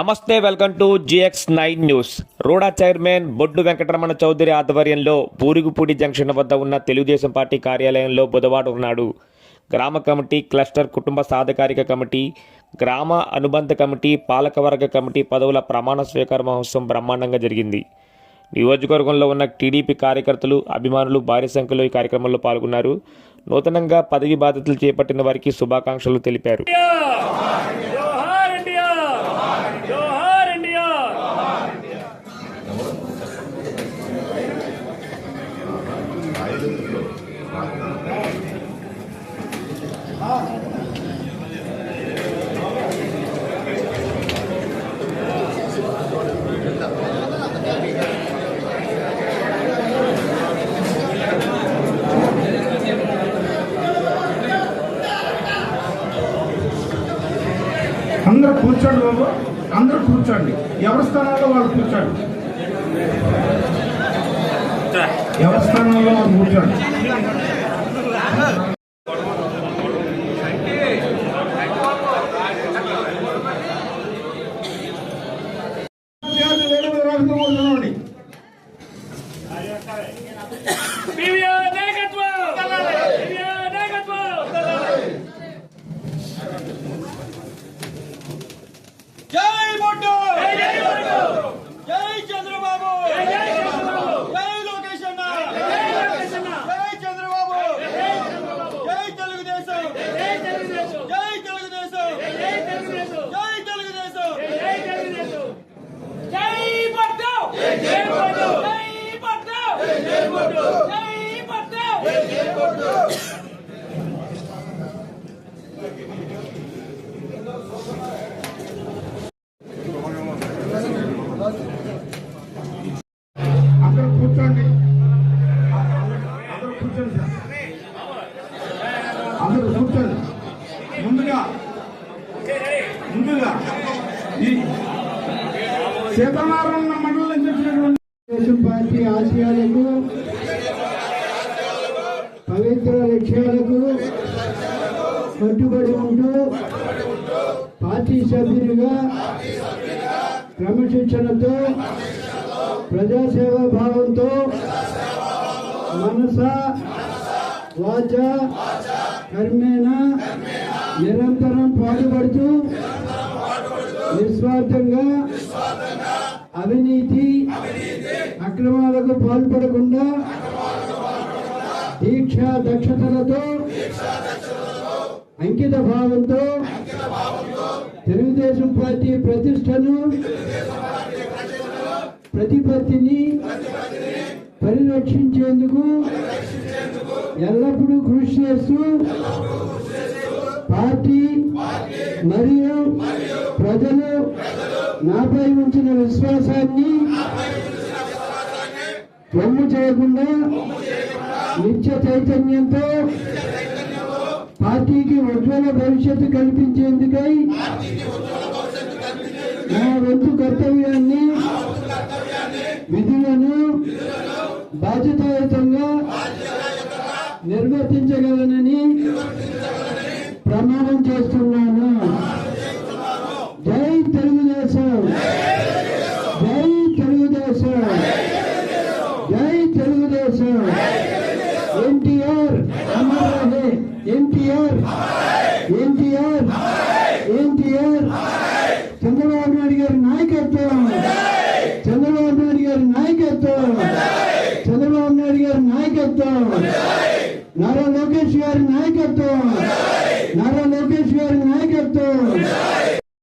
నమస్తే welcome to GX nine news. RUDA chairman Boddu Venkataramana Chowdary ఆధ్వర్యంలో Burugupudi junction వద్ద ఉన్న తెలుగుదేశం పార్టీ కార్యాలయంలో బుధవారం నాడు గ్రామ కమిటీ క్లస్టర్ కుటుంబ సాధికారిక కమిటీ గ్రామ అనుబంధ కమిటీ పాలకవర్గ కమిటీ పదవుల ప్రమాణ స్వీకార మహోత్సవం బ్రహ్మాండంగా జరిగింది. నియోజకవర్గంలో ఉన్న టీడీపీ కార్యకర్తలు అభిమానులు భారీ సంఖ్యలో ఈ కార్యక్రమంలో పాల్గొన్నారు. నూతనంగా పదవి బాధ్యతలు చేపట్టిన వారికి శుభాకాంక్షలు తెలిపారు. అందరూ కూర్చోండి బాబు. అందరూ కూర్చోండి. ఎవరి స్థానాల్లో వాళ్ళు కూర్చోండి? ఎవరి స్థానాల్లో వాళ్ళు కూర్చోండి వేరే వేరే రాష్ట్రంలో కూర్చోండి. పీవీఆర్ నాయకత్వం పీవీఆర్ నాయకత్వం జై బొడ్డు జై జై బొడ్డు! జై చంద్రబాబు జై జై చంద్రబాబు! జై లోకేష్ అన్న జై లోకేష్ అన్న! జై చంద్రబాబు జై చంద్రబాబు! జై తెలుగుదేశం జై తెలుగుదేశం! జై తెలుగుదేశం జై తెలుగుదేశం! జై తెలుగుదేశం జై తెలుగుదేశం! జై బొడ్డు! జై బొడ్డు! జై బొడ్డు! జై బొడ్డు! అందరూ కూర్చోండి అందరూ కూర్చోండి సార్ అందరూ కూర్చోండి ముందుగా ముందుగా ఈ సీతారామన్న తెలుగుదేశం ఆశయాలకు పవిత్ర లక్ష్యాలకు కట్టుబడి ఉంటూ పార్టీ సభ్యునిగా క్రమశిక్షణతో ప్రజాసేవా భావంతో మనస వాచ కర్మేణ నిరంతరం పాటుపడుతూ నిస్వార్థంగా అవినీతి అక్రమాలకు పాల్పడకుండా దీక్ష దక్షతలతో అంకిత భావంతో తెలుగుదేశం పార్టీ ప్రతిష్టను ప్రతిపత్తిని పరిరక్షించేందుకు ఎల్లప్పుడూ కృషి చేస్తూ పార్టీ మరియు ప్రజలు నాపై ఉంచిన విశ్వాసాన్ని వమ్ము చేయకుండా నిత్య చైతన్యంతో పార్టీకి ఉజ్వల భవిష్యత్తు కల్పించేందుకై నా వంతు కర్తవ్యాన్ని విధులను బాధ్యతాయుతంగా నిర్వర్తించగలనని ప్రమాణం చేస్తున్నాను జై తెలుగుదేశం జై తెలుగుదేశం జై తెలుగుదేశం. ఎన్టీఆర్ అమర్ రహే ఎన్టీఆర్ ఎన్టీఆర్ ఎన్టీఆర్. చంద్రబాబు నాయుడు గారి నాయకత్వం. చంద్రబాబు నాయుడు గారి నాయకత్వం. చంద్రబాబు నాయుడు గారి నాయకత్వం. నారా లోకేష్ గారి నాయకత్వం. నారా